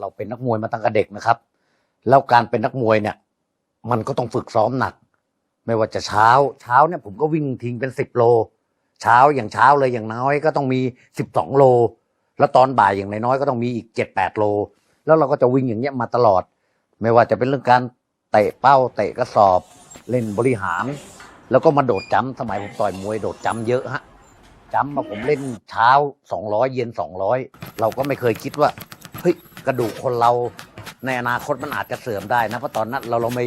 เราเป็นนักมวยมาตั้งแต่เด็กนะครับ แล้วการเป็นนักมวยเนี่ย มันก็ต้องฝึกซ้อมหนัก ไม่ว่าจะเช้าเช้าเนี่ยผมก็วิ่งทิ้งเป็นสิบโล เช้าอย่างเช้าเลยอย่างน้อยก็ต้องมีสิบสองโล แล้วตอนบ่ายอย่างน้อยก็ต้องมีอีกเจ็ดแปดโล แล้วเราก็จะวิ่งอย่างเงี้ยมาตลอด ไม่ว่าจะเป็นเรื่องการเตะเป้าเตะกระสอบเล่นบริหาร แล้วก็มาโดดจ้ำสมัยผมต่อยมวยโดดจ้ำเยอะฮะจ้ำมาผมเล่นเช้าสองร้อยเย็นสองร้อยเราก็ไม่เคยคิดว่า เฮ้ย กระดูกคนเราในอนาคตมันอาจจะเสื่อมได้นะเพราะตอนนั้นเราเราไม่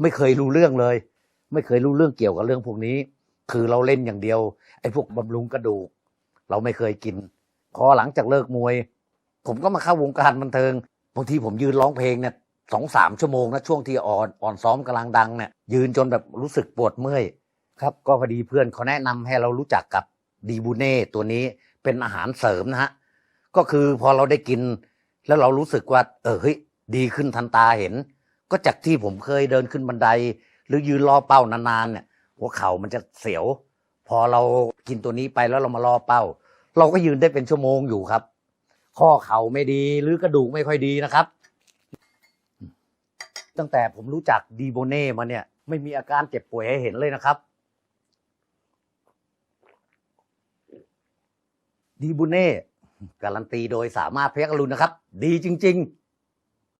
ไม่เคยรู้เรื่องเลย ไม่เคยรู้เรื่องเกี่ยวกับเรื่องพวกนี้ คือเราเล่นอย่างเดียวไอ้พวกบำรุงกระดูก เราไม่เคยกิน พอหลังจากเลิกมวย ผมก็มาเข้าวงการบันเทิงบางทีผมยืนร้องเพลงเนี่ยสองสามชั่วโมงนะช่วงที่อ่อนอ่อนซ้อมกำลังดังเนี่ยยืนจนแบบรู้สึกปวดเมื่อยครับก็พอดีเพื่อนเขาแนะนำให้เรารู้จักกับดีบูเน่ตัวนี้เป็นอาหารเสริมนะฮะก็คือพอเราได้กิน แล้วเรารู้สึกว่า เออเฮ้ยดีขึ้นทันตาเห็น ก็จากที่ผมเคยเดินขึ้นบันได หรือยืนรอเป้านานๆเนี่ย หัวเข่ามันจะเสียว พอเรากินตัวนี้ไปแล้วเรามารอเป้า เราก็ยืนได้เป็นชั่วโมงอยู่ครับ ข้อเข่าไม่ดีหรือกระดูกไม่ค่อยดีนะครับ ตั้งแต่ผมรู้จักดีโบเน่มาเนี่ย ไม่มีอาการเจ็บป่วยให้เห็นเลยนะครับดีโบเน่ การันตีโดยสามารถเพชรอรุณนะครับ ดีจริง ๆ